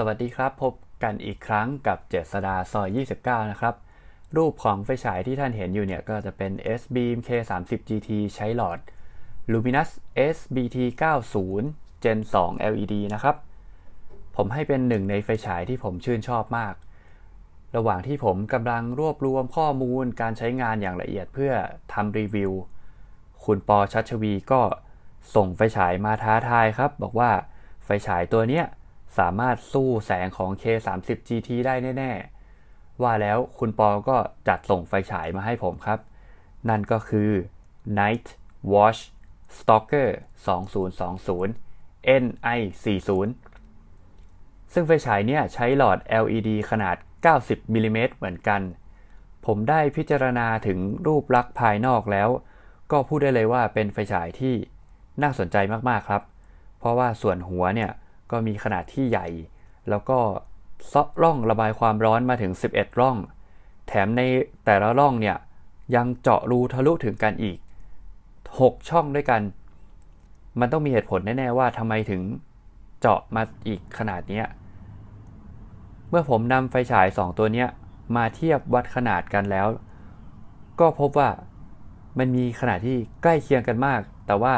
สวัสดีครับ พบกันอีกครั้งกับเจษดาซอย 29 นะครับ รูปของไฟฉายที่ท่านเห็นอยู่เนี่ย ก็จะเป็น S-Beam K30 GT ใช้หลอด Luminous SBT 90 Gen 2 LED นะครับ ผมให้เป็นหนึ่งในไฟฉายที่ผมชื่นชอบมาก ระหว่างที่ผมกำลังรวบรวมข้อมูลการใช้งานอย่างละเอียดเพื่อทำรีวิว คุณปอชัชวีก็ส่งไฟฉายมาท้าทายครับ บอกว่าไฟฉายตัวเนี้ย สามารถสู้แสงของ K30 GT ได้แน่ๆ ว่าแล้วคุณปอก็จัดส่งไฟฉายมาให้ผมครับ นั่นก็คือ Night Watch Stalker 2020 NI40 ซึ่งไฟฉายเนี่ยใช้หลอด LED ขนาด 90มิลลิเมตรเหมือนกัน ผมได้พิจารณาถึงรูปลักษณ์ภายนอกแล้ว ก็พูดได้เลยว่าเป็นไฟฉายที่น่าสนใจมากๆครับ เพราะว่าส่วนหัวเนี่ย ก็มีขนาดที่ใหญ่ แล้วก็ซาะร่องระบายความร้อนมาถึง 11 ร่อง แถมในแต่ละร่องเนี่ยยังเจาะรูทะลุถึงกันอีก 6 ช่องด้วยกัน มันต้องมีเหตุผลแน่ๆว่าทำไมถึงเจาะมาอีกขนาดนี้ เมื่อผมนำไฟฉาย 2 ตัวเนี้ยมาเทียบวัดขนาดกันแล้ว ก็พบว่ามันมีขนาดที่ใกล้เคียงกันมาก แต่ว่า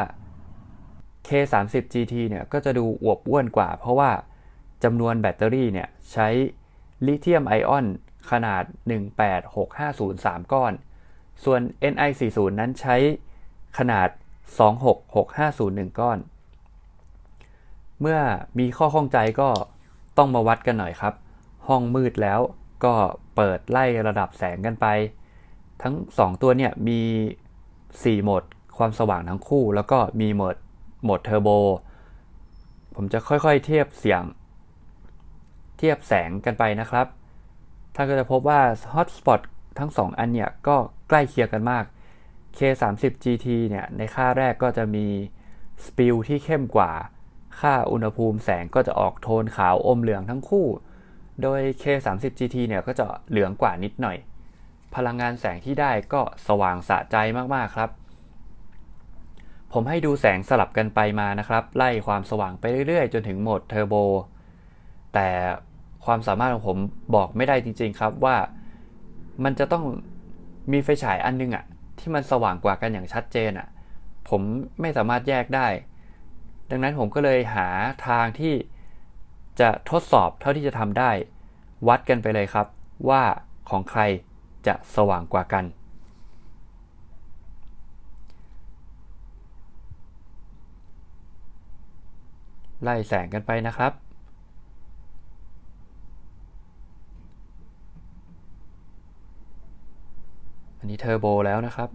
K30 GT เนี่ยก็จะดูอวบอ้วนกว่า เพราะว่าจำนวนแบตเตอรี่เนี่ยใช้ลิเธียมไอออนขนาด 18650ก้อน ส่วน Ni40 นั้นใช้ขนาด 26650ก้อน เมื่อมีข้อข้องใจก็ต้องมาวัดกันหน่อยครับ ห้องมืดแล้วก็เปิดไล่ระดับแสงกันไป ทั้ง 2 ตัวเนี่ยมี 4 โหมดความสว่างทั้งคู่ แล้วก็มีโหมด โหมดเทอร์โบ ผมจะค่อยๆเทียบเสียง เทียบแสงกันไปนะครับ ถ้าก็จะพบว่า Hotspot ทั้ง 2 อันเนี่ยก็ใกล้เคียงกันมาก K30 GT เนี่ยในค่าแรกก็จะมีสปิลที่เข้มกว่า ค่าอุณหภูมิแสงก็จะออกโทนขาวอมเหลืองทั้งคู่ โดย K30 GT เนี่ยก็จะเหลืองกว่านิดหน่อย พลังงานแสงที่ได้ก็สว่างสะใจมากๆครับ ผมให้ดูแสงสลับกันไปมานะครับ ไล่ความสว่างไปเรื่อยๆ จนถึงโหมดเทอร์โบ แต่ความสามารถของผมบอกไม่ได้จริงๆครับว่ามันจะต้องมีไฟฉายอันนึงอะที่มันสว่างกว่ากันอย่างชัดเจนอะผมไม่สามารถแยกได้ ดังนั้นผมก็เลยหาทางที่จะทดสอบเท่าที่จะทำได้ วัดกันไปเลยครับว่าของใครจะสว่างกว่ากัน ไล่แสงกันไปนะครับ อันนี้เทอร์โบแล้วนะครับ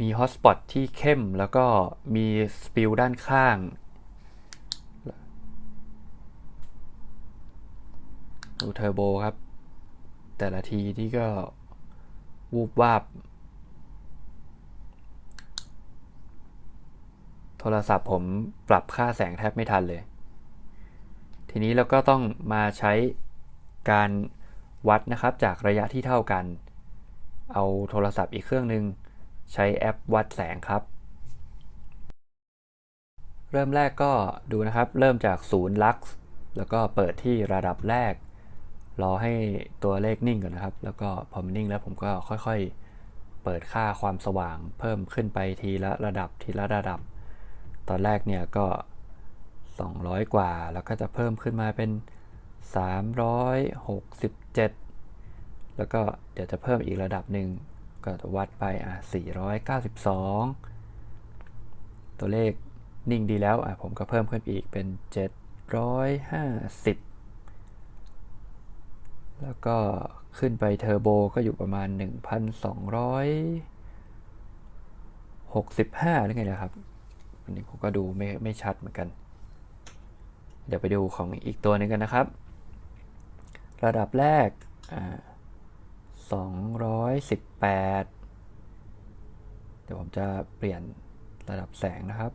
มีฮอตสปอตที่เข้มแล้วก็มีสปิลด้านข้างดูเทอร์โบครับ แต่ละทีที่ก็วูบวาบ โทรศัพท์ผมปรับค่าแสงแทบไม่ทันเลย ทีนี้เราก็ต้องมาใช้การวัดนะครับจากระยะที่เท่ากัน เอาโทรศัพท์อีกเครื่องหนึ่งใช้แอปวัดแสงครับ เริ่มแรกก็ดูนะครับ เริ่มจากศูนย์ลักซ์แล้วก็เปิดที่ระดับแรก รอให้ตัวเลขนิ่งก่อนนะครับ แล้วก็พอมันนิ่งแล้วผมก็ค่อยๆ เปิดค่าความสว่างเพิ่มขึ้นไปทีละระดับทีละระดับ ตอนแรกเนี่ยก็ 200 กว่า แล้วก็จะเพิ่มขึ้นมาเป็น 367 แล้วก็เดี๋ยวจะเพิ่มอีกระดับหนึ่งก็จะวัดไปอะ492 ตัวเลขนิ่งดีแล้วอะผมก็เพิ่มขึ้นอีกเป็น 750 แล้วก็ขึ้นไปเทอร์โบก็อยู่ประมาณ 1,265 หรือไงนะครับ อันนี้ผมก็ดูไม่ไม่ชัดเหมือนกัน เดี๋ยวไปดูของอีกตัวหนึงกันนะครับ ระดับแรกอ่า218 เดี๋ยวผมจะเปลี่ยนระดับแสงนะครับ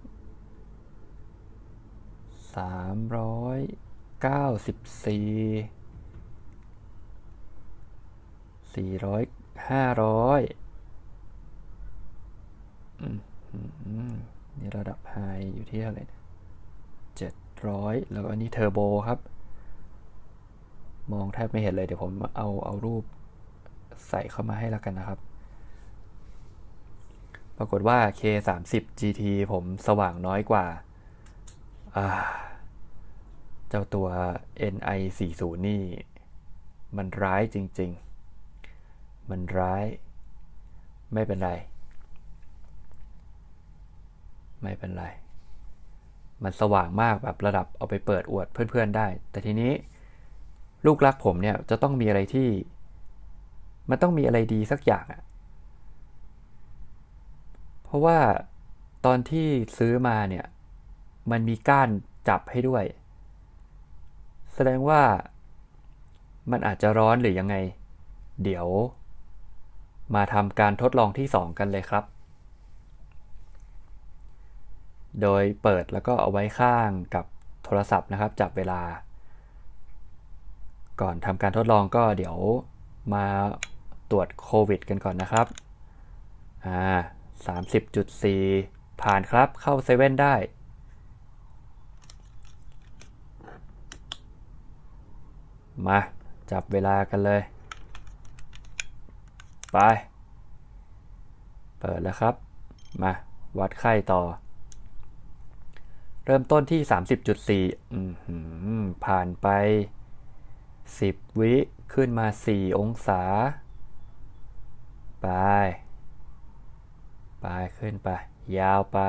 394 400 500อืม นี่ระดับไฮอยู่ที่เท่าไหร่เจ็ดร้อยแล้วก็อันนี้เทอร์โบครับ มองแทบไม่เห็นเลยเดี๋ยวผมเอาเอารูปใส่เข้ามาให้แล้วกันนะครับ ปรากฏว่า K30 GT ผมสว่างน้อยกว่า เจ้าตัว NI40 นี่ มันร้ายจริง ๆ มันร้ายไม่เป็นไร ไม่เป็นไร มันสว่างมากแบบระดับเอาไปเปิดอวดเพื่อนๆได้ แต่ทีนี้ลูกรักผมเนี่ยจะต้องมีอะไรที่ มันต้องมีอะไรดีสักอย่างอะเพราะว่าตอนที่ซื้อมาเนี่ย มันมีก้านจับให้ด้วย แสดงว่ามันอาจจะร้อนหรือยังไง เดี๋ยว มาทำการทดลองที่ 2 กันเลยครับ โดยเปิดแล้วก็เอาไว้ข้างกับโทรศัพท์นะครับ จับเวลา ก่อนทำการทดลองก็เดี๋ยวมาตรวจโควิด กันก่อนนะครับอ่า30.4 ผ่านครับเข้าเซเว่นได้ มาจับเวลากันเลย ไป เปิดแล้วครับ มา วัดไข้ต่อ เริ่มต้นที่ 30.4อืมผ่านไป 10 วิขึ้นมา 4 องศา ไป ไปขึ้นไป ยาวไป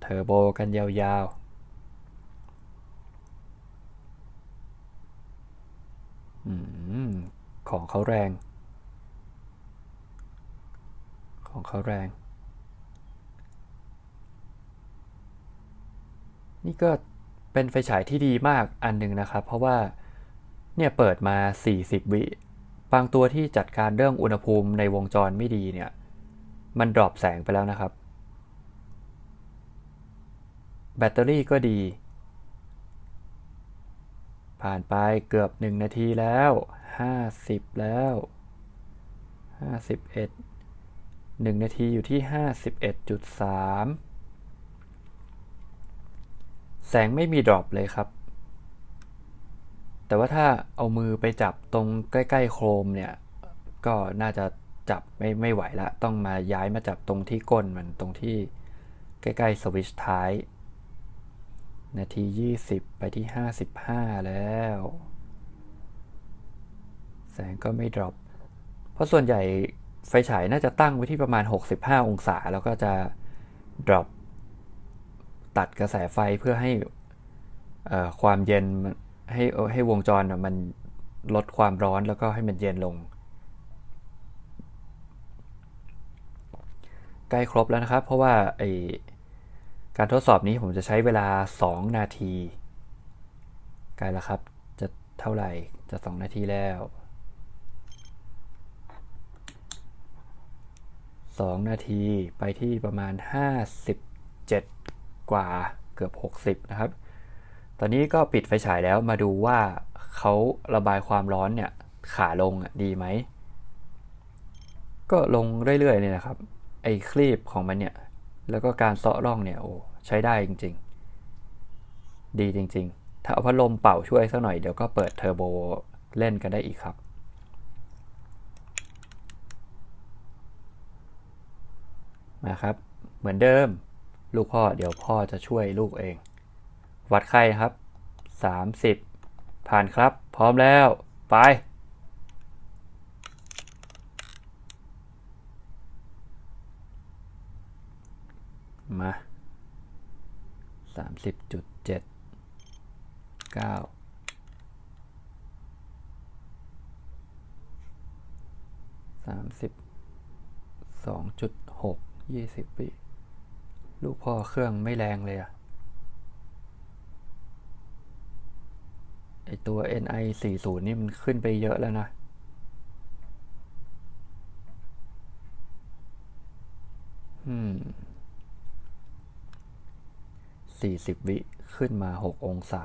เทอร์โบกันยาวๆของเขาแรง ของเขาแรง นี่ก็เป็นไฟฉายที่ดีมากอันหนึ่งนะครับ เพราะว่าเนี่ยเปิดมา 40 วิบางตัวที่จัดการเรื่องอุณหภูมิในวงจรไม่ดีเนี่ย มันดรอปแสงไปแล้วนะครับ แบตเตอรี่ก็ดี ผ่านไปเกือบ 1 นาทีแล้ว 50 แล้ว 51 1 นาทีอยู่ที่ 51.3 แสงไม่มีดรอปเลยครับ แต่ว่าถ้าเอามือไปจับตรงใกล้ๆโครมเนี่ย ก็น่าจะจับไม่ไม่ไหวละ ต้องมาย้ายมาจับตรงที่ก้นมันตรงที่ใกล้ๆสวิชท้าย นาที 20 ไปที่ 55 แล้ว แสงก็ไม่ดรอป เพราะส่วนใหญ่ไฟฉายน่าจะตั้งไว้ที่ประมาณ 65 องศา แล้วก็จะดรอป ตัดกระแสไฟเพื่อให้ความเย็นให้ให้วงจรมันลดความร้อนแล้วก็ให้มันเย็นลง ใกล้ครบแล้วนะครับ เพราะว่าไอการทดสอบนี้ผมจะใช้เวลา 2 นาที ใกล้แล้วครับ จะเท่าไหร่จะ 2 นาทีแล้ว 2 นาทีไปที่ประมาณ 57 กว่าเกือบ 60 นะครับ ตอนนี้ก็ปิดไฟฉายแล้วมาดูว่าเขาระบายความร้อนเนี่ยขาลงดีไหม ก็ลงเรื่อยๆเนี่ยนะครับ ไอ้คลีบของมันเนี่ย แล้วก็การเซาะร่องเนี่ยโอ้ใช้ได้จริง ๆ ดีจริง ๆ ถ้าเอาพัดลมเป่าช่วยสักหน่อยเดี๋ยวก็เปิดเทอร์โบเล่นกันได้อีกครับมาครับ เหมือนเดิม ลูกพ่อเดี๋ยวพ่อจะช่วยลูกเอง วัดไข้ครับ 30 ผ่านครับ พร้อมแล้ว ไป มาสามสิบจุดเจ็ดเก้าสามสิบสองจุดหกยี่สิบวิ ลูกพ่อเครื่องไม่แรงเลยอะไอตัว NI 40นี่มันขึ้นไปเยอะแล้วนะ อืม40 วิ ขึ้นมา 6 องศา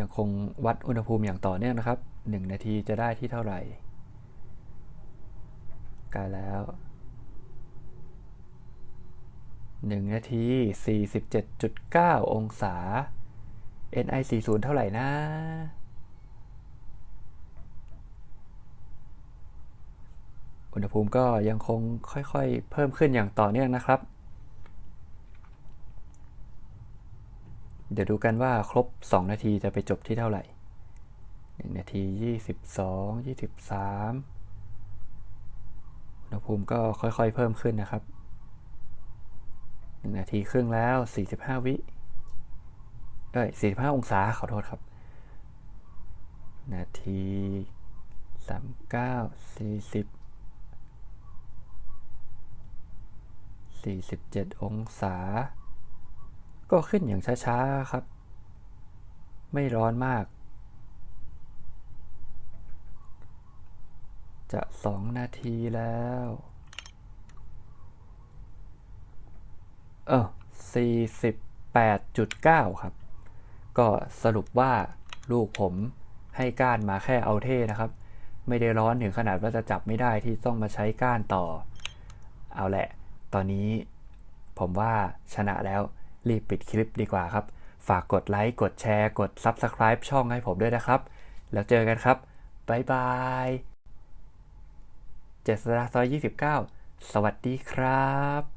ยังคงวัดอุณหภูมิอย่างต่อเนื่องนะครับ 1 นาทีจะได้ที่เท่าไหร่ใกล้แล้ว 1 นาที 47.9 องศา NI 40 เท่าไหร่นะอุณหภูมิก็ยังคงค่อยๆ เพิ่มขึ้นอย่างต่อเนื่องนะครับ เดี๋ยวดูกันว่าครบ 2 นาทีจะไปจบที่เท่าไหร่ 1 นาที 22 23 อุณหภูมิก็ค่อยๆเพิ่มขึ้นนะครับ 1 นาทีครึ่งแล้ว 45 วิเอ้ย45 องศาขอโทษครับ นาที 39 40 47 องศา ก็ขึ้นอย่างช้าๆครับ ไม่ร้อนมาก จะ2นาทีแล้ว เออ48.9 ครับ ก็สรุปว่าลูกผมให้ก้านมาแค่เอาเท่นะครับ ไม่ได้ร้อนถึงขนาดว่าจะจับไม่ได้ที่ต้องมาใช้ก้านต่อ เอาแหละ ตอนนี้ผมว่าชนะแล้ว รีบปิดคลิปดีกว่าครับ ฝากกดไลค์ กดแชร์ กด Subscribe ช่องให้ผมด้วยนะครับ แล้วเจอกันครับ บ๊ายบายเจษดาซอย 29 สวัสดีครับ